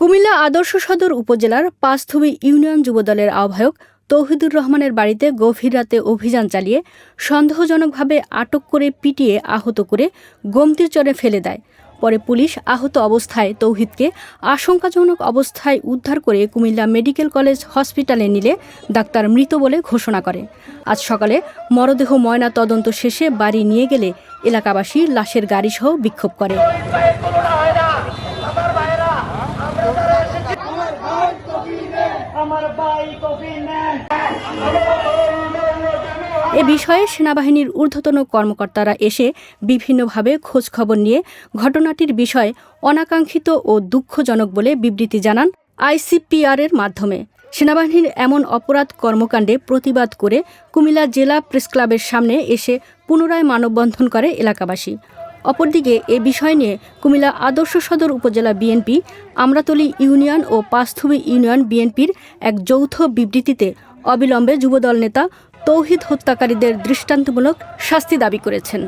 কুমিল্লা আদর্শ সদর উপজেলার পাঁচথুবি ইউনিয়ন যুবদলের আহ্বায়ক তৌহিদুর রহমানের বাড়িতে গভীর রাতে অভিযান চালিয়ে সন্দেহজনকভাবে আটক করে পিটিয়ে আহত করে গমতির চরে ফেলে দেয়। পরে পুলিশ আহত অবস্থায় তৌহিদকে আশঙ্কাজনক অবস্থায় উদ্ধার করে কুমিল্লা মেডিকেল কলেজ হসপিটালে নিলে ডাক্তার মৃত বলে ঘোষণা করে। আজ সকালে মরদেহ ময়না তদন্ত শেষে বাড়ি নিয়ে গেলে এলাকাবাসী লাশের গাড়িসহ বিক্ষোভ করে। এ বিষয়ে সেনাবাহিনীর ঊর্ধ্বতন কর্মকর্তারা এসে বিভিন্নভাবে খোঁজখবর নিয়ে ঘটনাটির বিষয় অনাকাঙ্ক্ষিত ও দুঃখজনক বলে বিবৃতি জানান আইসিপিআর এর মাধ্যমে। সেনাবাহিনীর এমন অপরাধ কর্মকাণ্ডে প্রতিবাদ করে কুমিল্লা জেলা প্রেসক্লাবের সামনে এসে পুনরায় মানববন্ধন করে এলাকাবাসী। অপরদিকে এ বিষয় নিয়ে কুমিল্লা আদর্শ সদর উপজেলা বিএনপি, আমরাতলি ইউনিয়ন ও পাঁচথুবি ইউনিয়ন বিএনপির এক যৌথ বিবৃতিতে অবিলম্বে যুবদল নেতা তৌহিদ হত্যাকারীদের দৃষ্টান্তমূলক শাস্তি দাবি করেছেন।